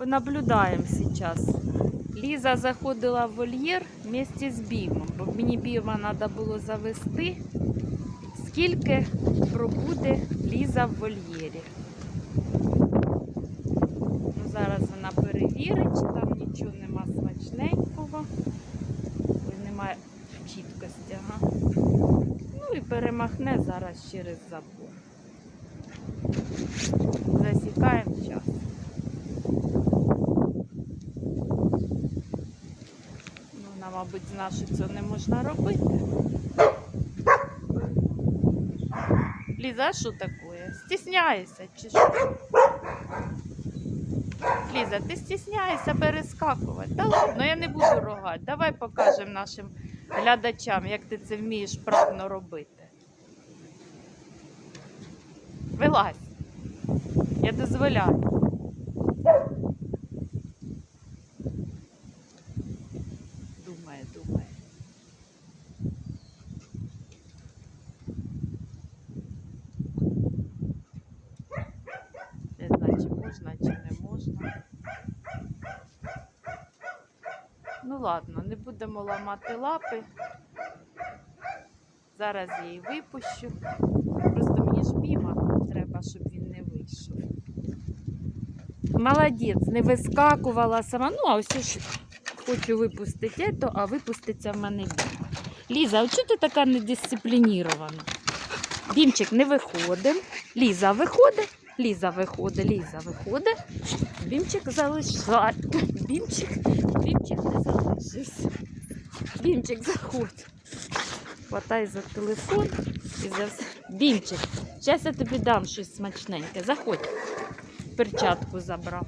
Понаблюдаємо зараз. Ліза заходила в вольєр вместе з бігом, бо мені біма треба було завести. Скільки пробуде Ліза в вольєрі? Ну, зараз вона перевірить, чи там нічого нема смачненького. Ой, немає чіткості, ага. Ну і перемахне зараз через забор. Засікаємо час. Ну, вона, мабуть, зна, що це не можна робити. Ліза, що таке? Стісняєшся чи що? Ліза, ти стісняєшся перескакувати. Та ладно, я не буду рогати. Давай покажемо нашим глядачам, як ти це вмієш правильно робити. Вилазь. Я дозволяю. Думає, думає. Не знаю, чи можна, чи не можна. Ну ладно, не будемо ламати лапи. Зараз я її випущу. Просто мені ж біма треба, щоб він не вийшов. Молодець, не вискакувала сама. Ну, а ось ж хочу випустити це, а випуститься в мене біма. Ліза, а чого ти така недисциплінірована? Бімчик, не виходимо. Ліза виходить. Ліза виходить, Ліза виходить. Бімчик залишає. Бімчик, бімчик не залишився. Бімчик заходь. Хватай за телефон і за все. Бімчик, зараз я тобі дам щось смачненьке. Заходь. Перчатку забрав.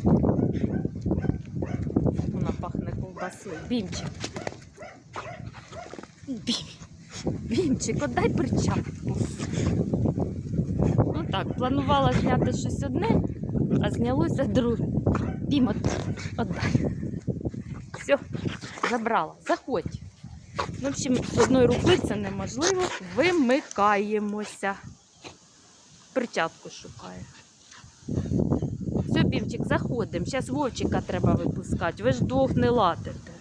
Вона пахне ковбасою. Бімчик. Бім. Бімчик, отдай перчатку. Ну так, планувала зняти щось одне, а знялося друге. Бім, от, отдай. Все, забрала. Заходь. Ну, в общем, з одної руки це неможливо. Вимикаємося. Перчатку шукає. Все, Бімчик, заходимо. Зараз Вовчика треба випускати. Ви ж двох не латите.